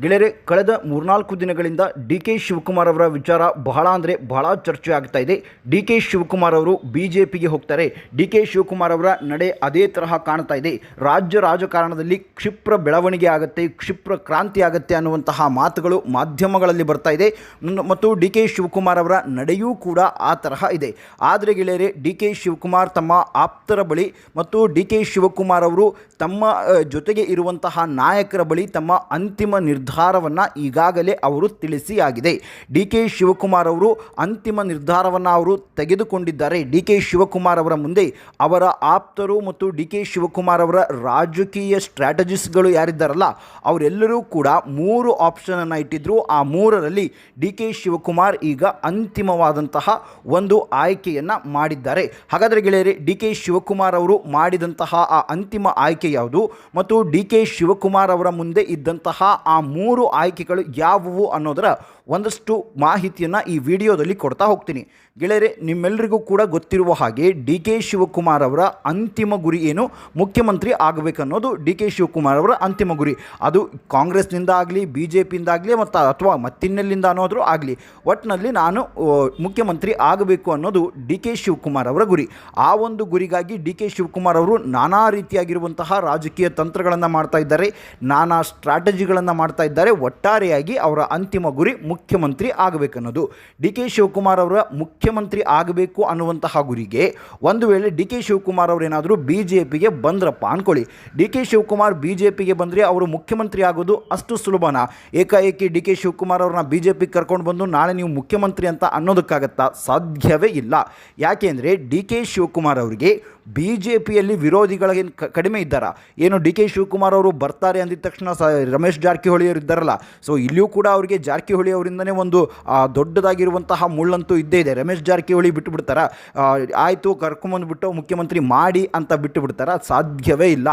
ಗೆಳೆಯರೆ, ಕಳೆದ ಮೂರ್ನಾಲ್ಕು ದಿನಗಳಿಂದ ಡಿ ಕೆ ಶಿವಕುಮಾರ್ ಅವರ ವಿಚಾರ ಬಹಳ ಅಂದರೆ ಬಹಳ ಚರ್ಚೆ ಆಗ್ತಾ ಇದೆ. ಡಿ ಕೆ ಶಿವಕುಮಾರ್ ಅವರು ಬಿ ಜೆ ಪಿಗೆ ಹೋಗ್ತಾರೆ. ಡಿ ಕೆ ಶಿವಕುಮಾರ್ ಅವರ ನಡೆ ಅದೇ ತರಹ ಕಾಣ್ತಾ ಇದೆ. ರಾಜ್ಯ ರಾಜಕಾರಣದಲ್ಲಿ ಕ್ಷಿಪ್ರ ಬೆಳವಣಿಗೆ ಆಗುತ್ತೆ, ಕ್ಷಿಪ್ರ ಕ್ರಾಂತಿ ಆಗುತ್ತೆ ಅನ್ನುವಂತಹ ಮಾತುಗಳು ಮಾಧ್ಯಮಗಳಲ್ಲಿ ಬರ್ತಾ ಇದೆ. ಮತ್ತು ಡಿ ಕೆ ಶಿವಕುಮಾರ್ ಅವರ ನಡೆಯೂ ಕೂಡ ಆ ತರಹ ಇದೆ. ಆದರೆ ಗೆಳೆಯರೆ, ಡಿ ಕೆ ಶಿವಕುಮಾರ್ ತಮ್ಮ ಆಪ್ತರ ಬಳಿ ಮತ್ತು ಡಿ ಕೆ ಶಿವಕುಮಾರ್ ಅವರು ತಮ್ಮ ಜೊತೆಗೆ ಇರುವಂತಹ ನಾಯಕರ ಬಳಿ ತಮ್ಮ ಅಂತಿಮ ನಿರ್ಧಾರವನ್ನು ಈಗಾಗಲೇ ಅವರು ತಿಳಿಸಿ ಆಗಿದೆ ಡಿ ಕೆ ಶಿವಕುಮಾರ್ ಅವರು ಅಂತಿಮ ನಿರ್ಧಾರವನ್ನು ಅವರು ತೆಗೆದುಕೊಂಡಿದ್ದಾರೆ. ಡಿ ಕೆ ಶಿವಕುಮಾರ್ ಅವರ ಮುಂದೆ ಅವರ ಆಪ್ತರು ಮತ್ತು ಡಿ ಕೆ ಶಿವಕುಮಾರ್ ಅವರ ರಾಜಕೀಯ ಸ್ಟ್ರಾಟಜಿಸ್ಟ್ಗಳು ಯಾರಿದ್ದಾರಲ್ಲ, ಅವರೆಲ್ಲರೂ ಕೂಡ ಮೂರು ಆಪ್ಷನನ್ನು ಇಟ್ಟಿದ್ದರು ಆ ಮೂರರಲ್ಲಿ ಡಿ ಕೆ ಶಿವಕುಮಾರ್ ಈಗ ಅಂತಿಮವಾದಂತಹ ಒಂದು ಆಯ್ಕೆಯನ್ನು ಮಾಡಿದ್ದಾರೆ. ಹಾಗಾದರೆ ಗೆಳೆಯರೆ ಡಿ ಕೆ ಶಿವಕುಮಾರ್ ಅವರು ಮಾಡಿದಂತಹ ಆ ಅಂತಿಮ ಆಯ್ಕೆ ಯಾವುದು? ಮತ್ತು ಡಿ ಕೆ ಶಿವಕುಮಾರ್ ಅವರ ಮುಂದೆ ಇದ್ದಂತಹ ಆ ಮೂರು ಆಯ್ಕೆಗಳು ಯಾವುವು ಅನ್ನೋದರ ಒಂದಷ್ಟು ಮಾಹಿತಿಯನ್ನು ಈ ವಿಡಿಯೋದಲ್ಲಿ ಕೊಡ್ತಾ ಹೋಗ್ತೀನಿ. ಗೆಳೆಯರೆ ನಿಮ್ಮೆಲ್ಲರಿಗೂ ಕೂಡ ಗೊತ್ತಿರುವ ಹಾಗೆ ಡಿ ಕೆ ಶಿವಕುಮಾರ್ ಅವರ ಅಂತಿಮ ಗುರಿ ಏನು? ಮುಖ್ಯಮಂತ್ರಿ ಆಗಬೇಕನ್ನೋದು ಡಿ ಕೆ ಶಿವಕುಮಾರ್ ಅವರ ಅಂತಿಮ ಗುರಿ. ಅದು ಕಾಂಗ್ರೆಸ್ನಿಂದ ಆಗಲಿ, ಬಿ ಜೆ ಪಿಯಿಂದ ಆಗಲಿ ಮತ್ತು ಅಥವಾ ಮತ್ತಿನ್ನೆಲ್ಲಿಂದ ಅನ್ನೋದ್ರೂ ಆಗಲಿ. ಒಟ್ಟಿನಲ್ಲಿ ನಾನು ಮುಖ್ಯಮಂತ್ರಿ ಆಗಬೇಕು ಅನ್ನೋದು ಡಿ ಕೆ ಶಿವಕುಮಾರ್ ಅವರ ಗುರಿ. ಆ ಒಂದು ಗುರಿಗಾಗಿ ಡಿ ಕೆ ಶಿವಕುಮಾರ್ ಅವರು ನಾನಾ ರೀತಿಯಾಗಿರುವಂತಹ ರಾಜಕೀಯ ತಂತ್ರಗಳನ್ನು ಮಾಡ್ತಾ ಇದ್ದಾರೆ, ನಾನಾ ಸ್ಟ್ರಾಟಜಿಗಳನ್ನು ಮಾಡ್ತಾ ಇದ್ದಾರೆ, ಒಟ್ಟಾರೆಯಾಗಿ ಅವರ ಅಂತಿಮ ಗುರಿ ಮುಖ್ಯಮಂತ್ರಿ ಆಗಬೇಕನ್ನೋದು. ಡಿ ಕೆ ಶಿವಕುಮಾರ್ ಅವರ ಮುಖ್ಯಮಂತ್ರಿ ಆಗಬೇಕು ಅನ್ನುವಂತಹ ಗುರಿಗೆ ಒಂದು ವೇಳೆ ಡಿ ಕೆ ಶಿವಕುಮಾರ್ ಅವರೇನಾದರೂ ಬಿ ಜೆ ಪಿಗೆ ಬಂದ್ರಪ್ಪ ಅಂದ್ಕೊಳ್ಳಿ D K Shivakumar B J ಪಿಗೆ ಬಂದರೆ ಅವರು ಮುಖ್ಯಮಂತ್ರಿ ಆಗೋದು ಅಷ್ಟು ಸುಲಭನಾ. ಏಕಾಏಕಿ ಡಿ ಕೆ ಶಿವಕುಮಾರ್ ಅವ್ರನ್ನ ಬಿ ಜೆ ಪಿಗೆ ಕರ್ಕೊಂಡು ಬಂದು ನಾಳೆ ನೀವು ಮುಖ್ಯಮಂತ್ರಿ ಅಂತ ಅನ್ನೋದಕ್ಕಾಗತ್ತಾ ಸಾಧ್ಯವೇ ಇಲ್ಲ. ಯಾಕೆಂದರೆ ಡಿ ಕೆ ಶಿವಕುಮಾರ್ ಅವರಿಗೆ ಬಿ ಜೆ ಪಿಯಲ್ಲಿ ವಿರೋಧಿಗಳೇನು ಕಡಿಮೆ ಇದ್ದಾರಾ? ಏನು ಡಿ ಕೆ ಶಿವಕುಮಾರ್ ಅವರು ಬರ್ತಾರೆ ಅಂದಿದ ತಕ್ಷಣ ಸ, ರಮೇಶ್ ಜಾರಕಿಹೊಳಿ ಅವರು ಇದ್ದಾರಲ್ಲ ಸೊ ಇಲ್ಲಿಯೂ ಕೂಡ ಅವರಿಗೆ ಜಾರಕಿಹೊಳಿ ಅವರಿಂದನೇ ಒಂದು ದೊಡ್ಡದಾಗಿರುವಂತಹ ಮುಳ್ಳಂತೂ ಇದ್ದೇ ಇದೆ. ರಮೇಶ್ ಜಾರಕಿಹೊಳಿ ಬಿಟ್ಟು ಬಿಡ್ತಾರ ಆಯಿತು ಕರ್ಕೊಂಬಂದುಬಿಟ್ಟು ಮುಖ್ಯಮಂತ್ರಿ ಮಾಡಿ ಅಂತ ಬಿಟ್ಟು ಬಿಡ್ತಾರ ಸಾಧ್ಯವೇ ಇಲ್ಲ.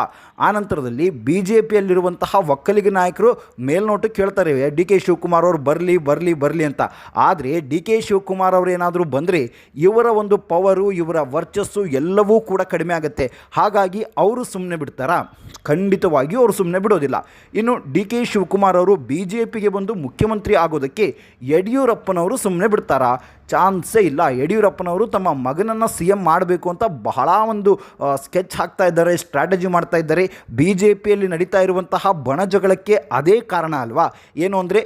ಆ ನಂತರದಲ್ಲಿ ಬಿ ಜೆ ಪಿಯಲ್ಲಿರುವಂತಹ ಒಕ್ಕಲಿಗ ನಾಯಕರು ಮೇಲ್ನೋಟಕ್ಕೆ ಕೇಳ್ತಾರೆ, ಡಿ ಕೆ ಶಿವಕುಮಾರ್ ಅವರು ಬರಲಿ ಬರಲಿ ಬರಲಿ ಅಂತ. ಆದರೆ ಡಿ ಕೆ ಶಿವಕುಮಾರ್ ಅವರು ಏನಾದರೂ ಬಂದರೆ ಇವರ ಒಂದು ಪವರು, ಇವರ ವರ್ಚಸ್ಸು ಎಲ್ಲವೂ ಕೂಡ ಕಡಿಮೆ ಆಗುತ್ತೆ. ಹಾಗಾಗಿ ಅವರು ಸುಮ್ಮನೆ ಬಿಡ್ತಾರಾ? ಖಂಡಿತವಾಗಿಯೂ ಅವರು ಸುಮ್ಮನೆ ಬಿಡೋದಿಲ್ಲ. ಇನ್ನು ಡಿ ಕೆ ಶಿವಕುಮಾರ್ ಅವರು ಬಿ ಜೆ ಪಿಗೆ ಬಂದು ಮುಖ್ಯಮಂತ್ರಿ ಆಗೋದಕ್ಕೆ ಯಡಿಯೂರಪ್ಪನವರು ಸುಮ್ಮನೆ ಬಿಡ್ತಾರಾ? ಚಾನ್ಸೇ ಇಲ್ಲ. ಯಡಿಯೂರಪ್ಪನವರು ತಮ್ಮ ಮಗನನ್ನು ಸಿ ಎಂ ಮಾಡಬೇಕು ಅಂತ ಬಹಳ ಒಂದು ಸ್ಕೆಚ್ ಹಾಕ್ತಾ ಇದ್ದಾರೆ ಸ್ಟ್ರಾಟಜಿ ಮಾಡ್ತಾ ಇದ್ದಾರೆ. ಬಿ ಜೆ ಪಿಯಲ್ಲಿ ನಡೀತಾ ಇರುವಂತಹ ಬಣಜಗಳಕ್ಕೆ ಅದೇ ಕಾರಣ ಅಲ್ವಾ? ಏನು ಅಂದರೆ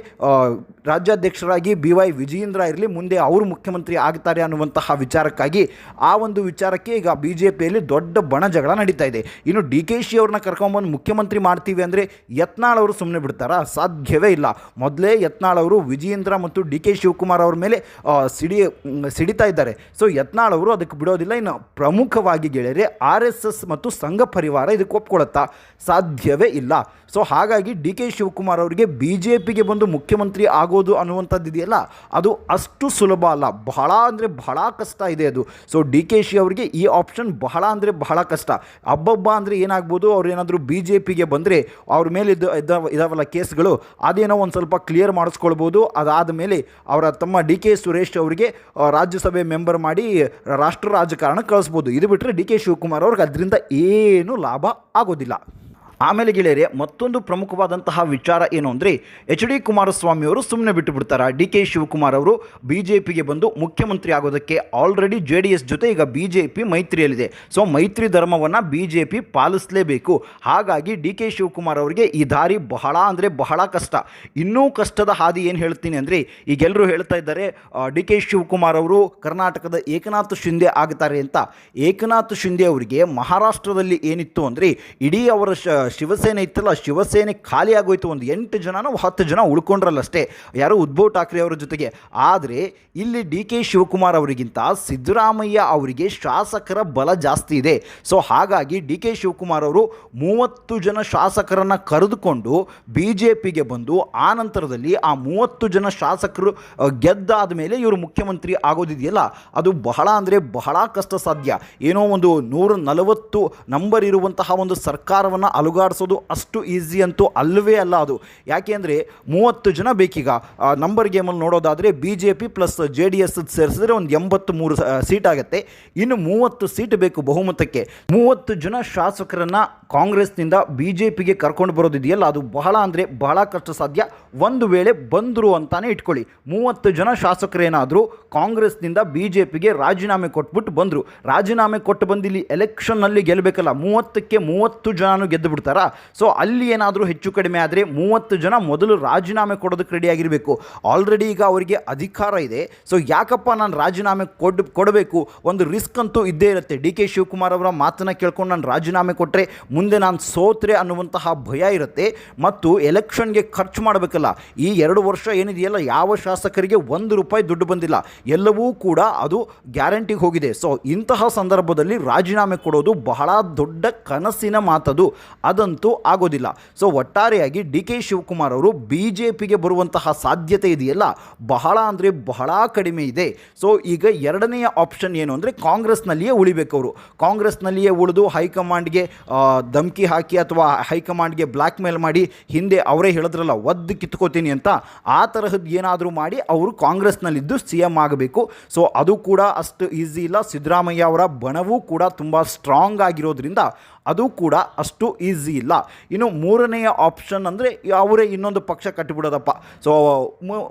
ರಾಜ್ಯಾಧ್ಯಕ್ಷರಾಗಿ ಬಿ ವೈ ವಿಜಯೇಂದ್ರ ಇರಲಿ ಮುಂದೆ ಅವರು ಮುಖ್ಯಮಂತ್ರಿ ಆಗ್ತಾರೆ ಅನ್ನುವಂತಹ ವಿಚಾರಕ್ಕಾಗಿ ಆ ಒಂದು ವಿಚಾರಕ್ಕೆ ಈಗ ಬಿ ಜೆ ಪಿಯಲ್ಲಿ ದೊಡ್ಡ ಬಣ ಜಗಳ ನಡೀತಾ ಇದೆ. ಇನ್ನು ಡಿ ಕೆ ಶಿ ಅವ್ರನ್ನ ಕರ್ಕೊಂಬಂದು ಮುಖ್ಯಮಂತ್ರಿ ಮಾಡ್ತೀವಿ ಅಂದರೆ ಯತ್ನಾಳ್ ಅವರು ಸುಮ್ಮನೆ ಬಿಡ್ತಾರಾ? ಸಾಧ್ಯವೇ ಇಲ್ಲ. ಮೊದಲೇ ಯತ್ನಾಳ್ ಅವರು ವಿಜಯೇಂದ್ರ ಮತ್ತು ಡಿ ಕೆ ಶಿವಕುಮಾರ್ ಅವ್ರ ಮೇಲೆ ಆ, ಸಿಡಿ ಸಿಡಿತಾ ಇದ್ದಾರೆ. ಸೊ ಯತ್ನಾಳ್ ಅವರು ಅದಕ್ಕೆ ಬಿಡೋದಿಲ್ಲ. ಇನ್ನು ಪ್ರಮುಖವಾಗಿ ಗೆಳೆಯರೆ ಆರ್ ಎಸ್ ಎಸ್ ಮತ್ತು ಸಂಘ ಪರಿವಾರ ಇದಕ್ಕೆ ಒಪ್ಕೊಳ್ಳುತ್ತಾ ಸಾಧ್ಯವೇ ಇಲ್ಲ. ಸೊ ಹಾಗಾಗಿ ಡಿ ಕೆ ಶಿವಕುಮಾರ್ ಅವರಿಗೆ ಬಿ ಜೆ ಪಿಗೆ ಬಂದು ಮುಖ್ಯಮಂತ್ರಿ ಆಗೋದು ಅನ್ನುವಂಥದ್ದು ಇದೆಯಲ್ಲ? ಅದು ಅಷ್ಟು ಸುಲಭ ಅಲ್ಲ. ಬಹಳ ಅಂದರೆ ಬಹಳ ಕಷ್ಟ ಇದೆ ಅದು. ಸೊ ಡಿ ಕೆ ಶಿ ಅವರಿಗೆ ಈ ಆಪ್ಷನ್ ಬಹಳ ಅಂದರೆ ಬಹಳ ಕಷ್ಟ. ಹಬ್ಬಬ್ಬ ಅಂದರೆ ಏನಾಗ್ಬೋದು? ಅವ್ರು ಏನಾದರೂ ಬಿ ಜೆ ಪಿಗೆ ಬಂದರೆ ಅವ್ರ ಮೇಲೆ ಇದ್ದ ಇದಾವಲ್ಲ ಕೇಸ್ಗಳು, ಅದೇನೋ ಒಂದು ಸ್ವಲ್ಪ ಕ್ಲಿಯರ್ ಮಾಡಿಸ್ಕೊಳ್ಬೋದು. ಅದಾದ ಮೇಲೆ ಅವರ ತಮ್ಮ ಡಿ ಕೆ ಸುರೇಶ್ ಅವರಿಗೆ ಆ, ರಾಜ್ಯಸಭೆ ಮೆಂಬರ್ ಮಾಡಿ ರಾಷ್ಟ್ರ ರಾಜಕಾರಣ ಕಳಿಸ್ಬೋದು. ಇದು ಬಿಟ್ಟರೆ ಡಿ ಕೆ ಶಿವಕುಮಾರ್ ಅವ್ರಿಗೆ ಅದರಿಂದ ಏನೂ ಲಾಭ ಆಗೋದಿಲ್ಲ. ಆಮೇಲೆ ಗೆಳೆಯರೆ, ಮತ್ತೊಂದು ಪ್ರಮುಖವಾದಂತಹ ವಿಚಾರ ಏನು ಅಂದರೆ, ಎಚ್ ಡಿ ಕುಮಾರಸ್ವಾಮಿ ಅವರು ಸುಮ್ಮನೆ ಬಿಟ್ಟು ಬಿಡ್ತಾರೆ. ಡಿ ಕೆ ಶಿವಕುಮಾರ್ ಅವರು ಬಿ ಜೆ ಪಿಗೆ ಬಂದು ಮುಖ್ಯಮಂತ್ರಿ ಆಗೋದಕ್ಕೆ ಆಲ್ರೆಡಿ ಜೆ ಡಿ ಎಸ್ ಜೊತೆ ಈಗ ಬಿ ಜೆ ಪಿ ಮೈತ್ರಿಯಲ್ಲಿದೆ. ಸೊ ಮೈತ್ರಿ ಧರ್ಮವನ್ನು ಬಿ ಜೆ ಪಿ ಪಾಲಿಸಲೇಬೇಕು. ಹಾಗಾಗಿ ಡಿ ಕೆ ಶಿವಕುಮಾರ್ ಅವರಿಗೆ ಈ ದಾರಿ ಬಹಳ ಅಂದರೆ ಬಹಳ ಕಷ್ಟ. ಇನ್ನೂ ಕಷ್ಟದ ಹಾದಿ ಏನು ಹೇಳ್ತೀನಿ ಅಂದರೆ ಈಗೆಲ್ಲರೂ ಹೇಳ್ತಾ ಇದ್ದಾರೆ ಡಿ ಕೆ ಶಿವಕುಮಾರ್ ಅವರು ಕರ್ನಾಟಕದ ಏಕನಾಥ್ ಶಿಂದೆ ಆಗ್ತಾರೆ ಅಂತ. ಏಕನಾಥ್ ಶಿಂದೆ ಅವರಿಗೆ ಮಹಾರಾಷ್ಟ್ರದಲ್ಲಿ ಏನಿತ್ತು ಅಂದರೆ, ಇಡೀ ಅವರ ಶಿವಸೇನೆ ಇತ್ತಲ್ಲ, ಶಿವಸೇನೆ ಖಾಲಿಯಾಗೋಯ್ತು. ಒಂದು ಎಂಟು ಜನನೋ ಹತ್ತು ಜನ ಉಳ್ಕೊಂಡ್ರಲ್ಲಷ್ಟೇ. ಯಾರು ಉದ್ಭವ್ ಠಾಕ್ರೆ ಅವರ ಜೊತೆಗೆ. ಆದರೆ, ಇಲ್ಲಿ ಡಿ ಕೆ ಶಿವಕುಮಾರ್ ಅವರಿಗಿಂತ ಸಿದ್ದರಾಮಯ್ಯ ಅವರಿಗೆ ಶಾಸಕರ ಬಲ ಜಾಸ್ತಿ ಇದೆ. ಸೊ ಹಾಗಾಗಿ ಡಿ ಕೆ ಶಿವಕುಮಾರ್ ಅವರು ಮೂವತ್ತು ಜನ ಶಾಸಕರನ್ನು ಕರೆದುಕೊಂಡು ಬಿ ಜೆ ಪಿಗೆ ಬಂದು, ಆ ನಂತರದಲ್ಲಿ ಆ ಮೂವತ್ತು ಜನ ಶಾಸಕರು ಗೆದ್ದಾದ ಮೇಲೆ ಇವರು ಮುಖ್ಯಮಂತ್ರಿ ಆಗೋದಿದೆಯಲ್ಲ? ಅದು ಬಹಳ ಅಂದರೆ ಬಹಳ ಕಷ್ಟ ಸಾಧ್ಯ. ಏನೋ ಒಂದು ನೂರ ನಲವತ್ತು ನಂಬರ್ ಇರುವಂತಹ ಒಂದು ಸರ್ಕಾರವನ್ನು ಅಲುಗಾಡ ಅಷ್ಟು ಈಸಿ ಅಂತೂ ಅಲ್ಲವೇ ಅಲ್ಲ ಅದು. ಯಾಕೆ ಅಂದರೆ ಮೂವತ್ತು ಜನ ಬೇಕೀಗ. ನಂಬರ್ ಗೇಮಲ್ಲಿ ನೋಡೋದಾದರೆ B J P plus J D S ಸೇರಿಸಿದ್ರೆ ಒಂದು ಎಂಬತ್ತು ಮೂರು ಸೀಟ್ ಆಗುತ್ತೆ. ಇನ್ನು ಮೂವತ್ತು ಸೀಟ್ ಬೇಕು ಬಹುಮತಕ್ಕೆ. ಮೂವತ್ತು ಜನ ಶಾಸಕರನ್ನು ಕಾಂಗ್ರೆಸ್ನಿಂದ ಬಿ ಜೆ ಪಿಗೆ ಕರ್ಕೊಂಡು ಬರೋದಿದೆಯಲ್ಲ, ಅದು ಬಹಳ ಅಂದರೆ ಬಹಳ ಕಷ್ಟ ಸಾಧ್ಯ. ಒಂದು ವೇಳೆ ಬಂದರು ಅಂತಾನೆ ಇಟ್ಕೊಳ್ಳಿ. ಮೂವತ್ತು ಜನ ಶಾಸಕರೇನಾದರೂ ಕಾಂಗ್ರೆಸ್ನಿಂದ ಬಿ ಜೆ ಪಿಗೆ ರಾಜೀನಾಮೆ ಕೊಟ್ಬಿಟ್ಟು ಬಂದರು. ರಾಜೀನಾಮೆ ಕೊಟ್ಟು ಬಂದಿಲ್ಲಿ ಇಲ್ಲಿ ಎಲೆಕ್ಷನ್ನಲ್ಲಿ ಗೆಲ್ಲಬೇಕಲ್ಲ ಮೂವತ್ತಕ್ಕೆ ಮೂವತ್ತು ಜನನೂ ಗೆದ್ದು ಬಿಡ್ತಾರಾ ಸೊ ಅಲ್ಲಿ ಏನಾದರೂ ಹೆಚ್ಚು ಕಡಿಮೆ ಆದರೆ ಮೂವತ್ತು ಜನ ಮೊದಲು ರಾಜೀನಾಮೆ ಕೊಡೋದಕ್ಕೆ ರೆಡಿಯಾಗಿರಬೇಕು ಆಲ್ರೆಡಿ ಈಗ ಅವರಿಗೆ ಅಧಿಕಾರ ಇದೆ. ಸೊ ಯಾಕಪ್ಪ ನಾನು ರಾಜೀನಾಮೆ ಕೊಡ್, ಕೊಡಬೇಕು? ಒಂದು ರಿಸ್ಕ್ ಅಂತೂ ಇದ್ದೇ ಇರುತ್ತೆ. ಡಿ ಕೆ ಶಿವಕುಮಾರ್ ಅವರ ಮಾತನ್ನು ಕೇಳ್ಕೊಂಡು ನಾನು ರಾಜೀನಾಮೆ ಕೊಟ್ಟರೆ ಮುಂದೆ ನಾನು ಸೋತ್ರೆ ಅನ್ನುವಂತಹ ಭಯ ಇರುತ್ತೆ. ಮತ್ತು ಎಲೆಕ್ಷನ್ಗೆ ಖರ್ಚು ಮಾಡಬೇಕಲ್ಲ. ಈ ಎರಡು ವರ್ಷ ಏನಿದೆಯಲ್ಲ, ಯಾವ ಶಾಸಕರಿಗೆ ಒಂದು ರೂಪಾಯಿ ದುಡ್ಡು ಬಂದಿಲ್ಲ. ಎಲ್ಲವೂ ಕೂಡ ಅದು ಗ್ಯಾರಂಟಿಗೆ ಹೋಗಿದೆ. ಸೊ ಇಂತಹ ಸಂದರ್ಭದಲ್ಲಿ ರಾಜೀನಾಮೆ ಕೊಡೋದು ಬಹಳ ದೊಡ್ಡ ಕನಸಿನ ಮಾತದು. ಅದಂತೂ ಆಗೋದಿಲ್ಲ. ಸೊ ಒಟ್ಟಾರೆಯಾಗಿ ಡಿ ಕೆ ಶಿವಕುಮಾರ್ ಅವರು ಬಿ ಜೆ ಪಿಗೆ ಬರುವಂತಹ ಸಾಧ್ಯತೆ ಇದೆಯಲ್ಲ? ಬಹಳ ಅಂದರೆ ಬಹಳ ಕಡಿಮೆ ಇದೆ. ಸೊ ಈಗ ಎರಡನೆಯ ಆಪ್ಷನ್ ಏನು ಅಂದರೆ ಕಾಂಗ್ರೆಸ್ನಲ್ಲಿಯೇ ಉಳಿಬೇಕು ಅವರು. ಕಾಂಗ್ರೆಸ್ನಲ್ಲಿಯೇ ಉಳಿದು ಹೈಕಮಾಂಡ್ಗೆ ಧಮಕಿ ಹಾಕಿ ಅಥವಾ ಹೈಕಮಾಂಡ್ಗೆ ಬ್ಲ್ಯಾಕ್ ಮೇಲ್ ಮಾಡಿ ಹಿಂದೆ ಅವರೇ ಹೇಳಿದ್ರಲ್ಲ, ಒದ್ದು ಕಿತ್ಕೋತೀನಿ ಅಂತ ಆ ತರಹದ್ದು ಏನಾದರೂ ಮಾಡಿ ಅವರು ಕಾಂಗ್ರೆಸ್ನಲ್ಲಿದ್ದು ಸಿ ಎಂ ಆಗಬೇಕು. ಸೊ ಅದು ಕೂಡ ಅಷ್ಟು ಈಸಿ ಇಲ್ಲ. ಸಿದ್ದರಾಮಯ್ಯ ಅವರ ಬಣವೂ ಕೂಡ ತುಂಬ ಸ್ಟ್ರಾಂಗ್ ಆಗಿರೋದ್ರಿಂದ ಅದು ಕೂಡ ಅಷ್ಟು ಈಸಿ ಇಲ್ಲ. ಇನ್ನು ಮೂರನೆಯ ಆಪ್ಷನ್ ಅಂದರೆ ಅವರೇ ಇನ್ನೊಂದು ಪಕ್ಷ ಕಟ್ಟಿಬಿಡೋದಪ್ಪ. ಸೊ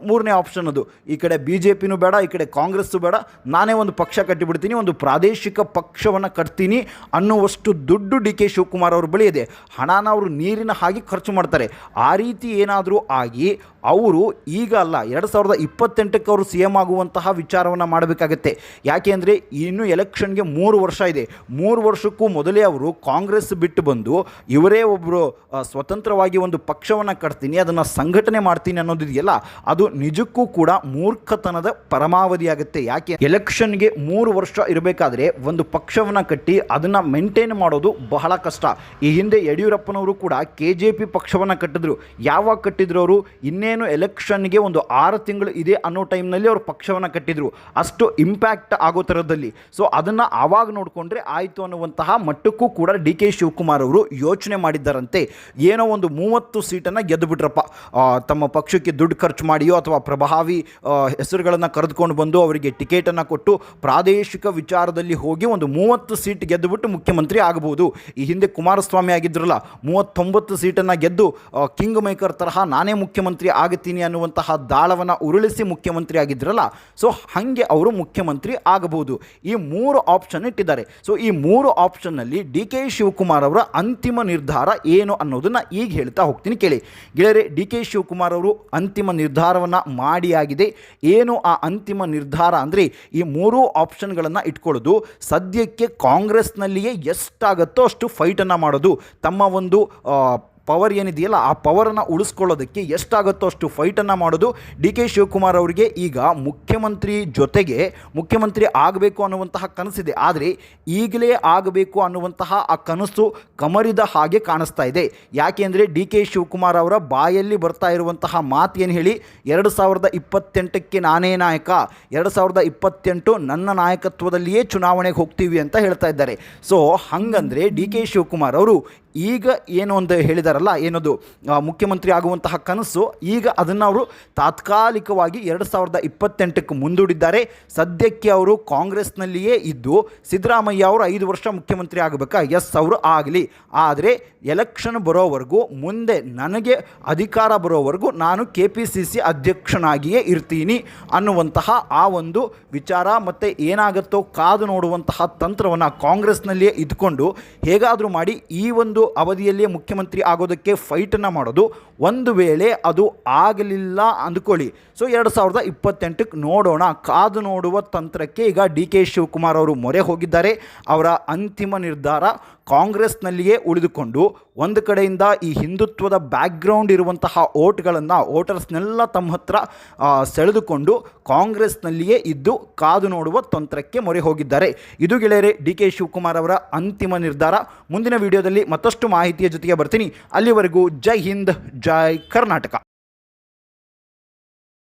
ಮೂರನೇ ಆಪ್ಷನ್ ಅದು. ಈ ಕಡೆ ಬಿ ಜೆ ಪಿನೂ ಬೇಡ, ಈ ಕಡೆ ಕಾಂಗ್ರೆಸ್ಸು ಬೇಡ. ನಾನೇ ಒಂದು ಪಕ್ಷ ಕಟ್ಟಿಬಿಡ್ತೀನಿ, ಒಂದು ಪ್ರಾದೇಶಿಕ ಪಕ್ಷವನ್ನು ಕಟ್ತೀನಿ ಅನ್ನುವಷ್ಟು ದುಡ್ಡು ಡಿ ಕೆ ಶಿವಕುಮಾರ್ ಅವ್ರ ಬಳಿ ಇದೆ. ಹಣನ ಅವರು ನೀರಿನ ಹಾಗೆ ಖರ್ಚು ಮಾಡ್ತಾರೆ. ಆ ರೀತಿ ಏನಾದರೂ ಆಗಿ ಅವರು ಈಗ ಅಲ್ಲ, ಎರಡು ಸಾವಿರದ ಇಪ್ಪತ್ತೆಂಟಕ್ಕೆ ಅವರು ಸಿ ಎಂ ಆಗುವಂತಹ ವಿಚಾರವನ್ನು ಮಾಡಬೇಕಾಗತ್ತೆ. ಯಾಕೆ ಅಂದರೆ ಇನ್ನು ಎಲೆಕ್ಷನ್ಗೆ ಮೂರು ವರ್ಷ ಇದೆ. ಮೂರು ವರ್ಷಕ್ಕೂ ಮೊದಲೇ ಅವರು ಕಾಂಗ್ರೆಸ್ ಬಿಟ್ಟು ಬಂದು ಇವರೇ ಒಬ್ಬರು ಸ್ವತಂತ್ರವಾಗಿ ಒಂದು ಪಕ್ಷವನ್ನು ಕಟ್ತೀನಿ, ಅದನ್ನು ಸಂಘಟನೆ ಮಾಡ್ತೀನಿ ಅನ್ನೋದಿದೆಯಲ್ಲ ಅದು ನಿಜಕ್ಕೂ ಕೂಡ ಮೂರ್ಖತನದ ಪರಮಾವಧಿಯಾಗುತ್ತೆ ಯಾಕೆ? ಎಲೆಕ್ಷನ್ಗೆ ಮೂರು ವರ್ಷ ಇರಬೇಕಾದ್ರೆ ಒಂದು ಪಕ್ಷವನ್ನು ಕಟ್ಟಿ ಅದನ್ನು ಮೇಂಟೈನ್ ಮಾಡೋದು ಬಹಳ ಕಷ್ಟ. ಈ ಹಿಂದೆ ಯಡಿಯೂರಪ್ಪನವರು ಕೂಡ ಕೆ ಜೆ ಪಿ ಪಕ್ಷವನ್ನು ಕಟ್ಟಿದ್ರು. ಯಾವಾಗ ಕಟ್ಟಿದ್ರು ಅವರು? ಇನ್ನೇನು ಎಲೆಕ್ಷನ್ಗೆ ಒಂದು ಆರು ತಿಂಗಳು ಇದೆ ಅನ್ನೋ ಟೈಮ್ನಲ್ಲಿ ಅವರು ಪಕ್ಷವನ್ನು ಕಟ್ಟಿದ್ರು. ಅಷ್ಟು ಇಂಪ್ಯಾಕ್ಟ್ ಆಗೋ ಥರದಲ್ಲಿ ಸೊ ಅದನ್ನು ಆವಾಗ ನೋಡಿಕೊಂಡ್ರೆ ಆಯಿತು ಅನ್ನುವಂತಹ ಮಟ್ಟಕ್ಕೂ ಕೂಡ ಡಿ ಕೆ ಶಿವಕುಮಾರ್ ಅವರು ಯೋಚನೆ ಮಾಡಿದ್ದಾರಂತೆ, ಏನೋ ಒಂದು ಮೂವತ್ತು ಸೀಟನ್ನು ಗೆದ್ದುಬಿಟ್ರಪ್ಪ ತಮ್ಮ ಪಕ್ಷಕ್ಕೆ ದುಡ್ಡು ಖರ್ಚು ಮಾಡಿಯೋ ಅಥವಾ ಪ್ರಭಾವಿ ಹೆಸರುಗಳನ್ನು ಕರೆದುಕೊಂಡು ಬಂದು ಅವರಿಗೆ ಟಿಕೆಟನ್ನು ಕೊಟ್ಟು ಪ್ರಾದೇಶಿಕ ವಿಚಾರದಲ್ಲಿ ಹೋಗಿ ಒಂದು ಮೂವತ್ತು ಸೀಟ್ ಗೆದ್ದುಬಿಟ್ಟು ಮುಖ್ಯಮಂತ್ರಿ ಆಗಬಹುದು. ಈ ಹಿಂದೆ ಕುಮಾರಸ್ವಾಮಿ ಆಗಿದ್ರಲ್ಲ, ಮೂವತ್ತೊಂಬತ್ತು ಸೀಟನ್ನು ಗೆದ್ದು ಕಿಂಗ್ ಮೇಕರ್ ತರಹ ನಾನೇ ಮುಖ್ಯಮಂತ್ರಿ ಆಗುತ್ತೀನಿ ಅನ್ನುವಂತಹ ದಾಳವನ್ನು ಉರುಳಿಸಿ ಮುಖ್ಯಮಂತ್ರಿ ಆಗಿದ್ರಲ್ಲ, ಸೊ ಹಾಗೆ ಅವರು ಮುಖ್ಯಮಂತ್ರಿ ಆಗಬಹುದು. ಈ ಮೂರು ಆಪ್ಷನ್ ಇಟ್ಟಿದ್ದಾರೆ. ಸೊ ಈ ಮೂರು ಆಪ್ಷನ್ನಲ್ಲಿ ಡಿ ಕೆ ಶಿವಕುಮಾರ್ ಅವರ ಅಂತಿಮ ನಿರ್ಧಾರ ಏನು ಅನ್ನೋದನ್ನು ಈಗ ಹೇಳ್ತಾ ಹೋಗ್ತೀನಿ ಕೇಳಿ. ಗೆಳೆಯರೆ, ಡಿ ಕೆ ಶಿವಕುಮಾರ್ ಅವರು ಅಂತಿಮ ನಿರ್ಧಾರವನ್ನು ಆಗಿದೆ ಏನು ಆ ಅಂತಿಮ ನಿರ್ಧಾರ ಅಂದರೆ ಈ ಮೂರೂ ಆಪ್ಷನ್ಗಳನ್ನು ಇಟ್ಕೊಳ್ಳೋದು, ಸದ್ಯಕ್ಕೆ ಕಾಂಗ್ರೆಸ್ನಲ್ಲಿಯೇ ಎಷ್ಟಾಗುತ್ತೋ ಅಷ್ಟು ಫೈಟನ್ನು ಮಾಡೋದು, ತಮ್ಮ ಒಂದು ಪವರ್ ಏನಿದೆಯಲ್ಲ, ಆ ಪವರನ್ನು ಉಳಿಸ್ಕೊಳ್ಳೋದಕ್ಕೆ ಎಷ್ಟಾಗುತ್ತೋ ಅಷ್ಟು ಫೈಟನ್ನು ಮಾಡೋದು ಡಿ ಕೆ ಶಿವಕುಮಾರ್ ಅವರಿಗೆ ಈಗ ಮುಖ್ಯಮಂತ್ರಿ ಜೊತೆಗೆ ಮುಖ್ಯಮಂತ್ರಿ ಆಗಬೇಕು ಅನ್ನುವಂತಹ ಕನಸಿದೆ. ಆದರೆ ಈಗಲೇ ಆಗಬೇಕು ಅನ್ನುವಂತಹ ಆ ಕನಸು ಕಮರಿದ ಹಾಗೆ ಕಾಣಿಸ್ತಾ ಇದೆ. ಯಾಕೆಂದರೆ ಡಿ ಕೆ ಶಿವಕುಮಾರ್ ಅವರ ಬಾಯಲ್ಲಿ ಬರ್ತಾ ಇರುವಂತಹ ಮಾತು ಏನು ಹೇಳಿ, ಎರಡು ಸಾವಿರದ ಇಪ್ಪತ್ತೆಂಟಕ್ಕೆ ನಾನೇ ನಾಯಕ, ಎರಡು ಸಾವಿರದ ಇಪ್ಪತ್ತೆಂಟು ನನ್ನ ನಾಯಕತ್ವದಲ್ಲಿಯೇ ಚುನಾವಣೆಗೆ ಹೋಗ್ತೀವಿ ಅಂತ ಹೇಳ್ತಾ ಇದ್ದಾರೆ. ಸೊ ಹಂಗಂದರೆ ಡಿ ಕೆ ಶಿವಕುಮಾರ್ ಅವರು ಈಗ ಏನು ಒಂದು ಹೇಳಿದಾರಲ್ಲ, ಏನದು ಮುಖ್ಯಮಂತ್ರಿ ಆಗುವಂತಹ ಕನಸು, ಈಗ ಅದನ್ನು ಅವರು ತಾತ್ಕಾಲಿಕವಾಗಿ ಎರಡು ಸಾವಿರದ ಇಪ್ಪತ್ತೆಂಟಕ್ಕೆ ಮುಂದೂಡಿದ್ದಾರೆ. ಸದ್ಯಕ್ಕೆ ಅವರು ಕಾಂಗ್ರೆಸ್ನಲ್ಲಿಯೇ ಇದ್ದು, ಸಿದ್ದರಾಮಯ್ಯ ಅವರು ಐದು ವರ್ಷ ಮುಖ್ಯಮಂತ್ರಿ ಆಗಬೇಕಾ? ಎಸ್ ಅವರು ಆಗಲಿ. ಆದರೆ ಎಲೆಕ್ಷನ್ ಬರೋವರೆಗೂ ಮುಂದೆ ನನಗೆ ಅಧಿಕಾರ ಬರೋವರೆಗೂ ನಾನು ಕೆ ಪಿ ಸಿ ಸಿ ಅಧ್ಯಕ್ಷನಾಗಿಯೇ ಇರ್ತೀನಿ ಅನ್ನುವಂತಹ ಆ ಒಂದು ವಿಚಾರ ಮತ್ತು ಏನಾಗುತ್ತೋ ಕಾದು ನೋಡುವಂತಹ ತಂತ್ರವನ್ನು ಕಾಂಗ್ರೆಸ್ನಲ್ಲಿಯೇ ಇದ್ಕೊಂಡು ಹೇಗಾದರೂ ಮಾಡಿ ಈ ಒಂದು ಅವಧಿಯಲ್ಲಿಯೇ ಮುಖ್ಯಮಂತ್ರಿ ಆಗೋದಕ್ಕೆ ಫೈಟನ್ನು ಮಾಡೋದು. ಒಂದು ವೇಳೆ ಅದು ಆಗಲಿಲ್ಲ ಅಂದ್ಕೊಳ್ಳಿ. ಸೊ ಎರಡು ಸಾವಿರದ ಇಪ್ಪತ್ತೆಂಟಕ್ಕೆ ನೋಡೋಣ. ಕಾದು ನೋಡುವ ತಂತ್ರಕ್ಕೆ ಈಗ ಡಿ ಕೆ ಶಿವಕುಮಾರ್ ಅವರು ಮೊರೆ ಹೋಗಿದ್ದಾರೆ. ಅವರ ಅಂತಿಮ ನಿರ್ಧಾರ ಕಾಂಗ್ರೆಸ್ನಲ್ಲಿಯೇ ಉಳಿದುಕೊಂಡು, ಒಂದು ಕಡೆಯಿಂದ ಈ ಹಿಂದುತ್ವದ ಬ್ಯಾಕ್ಗ್ರೌಂಡ್ ಇರುವಂತಹ ಓಟ್ಗಳನ್ನು, ವೋಟರ್ಸ್ನೆಲ್ಲ ತಮ್ಮ ಹತ್ರ ಸೆಳೆದುಕೊಂಡು ಕಾಂಗ್ರೆಸ್ನಲ್ಲಿಯೇ ಇದ್ದು ಕಾದು ನೋಡುವ ತಂತ್ರಕ್ಕೆ ಮೊರೆ ಹೋಗಿದ್ದಾರೆ. ಇದು ಗೆಳೆಯರೆ, ಡಿ ಕೆ ಶಿವಕುಮಾರ್ ಅವರ ಅಂತಿಮ ನಿರ್ಧಾರ. ಮುಂದಿನ ವಿಡಿಯೋದಲ್ಲಿ ಮತ್ತಷ್ಟು ಮಾಹಿತಿಯ ಜೊತೆಗೆ ಬರ್ತೀನಿ. ಅಲ್ಲಿವರೆಗೂ ಜೈ ಹಿಂದ್ ಜೈ ಕರ್ನಾಟಕ.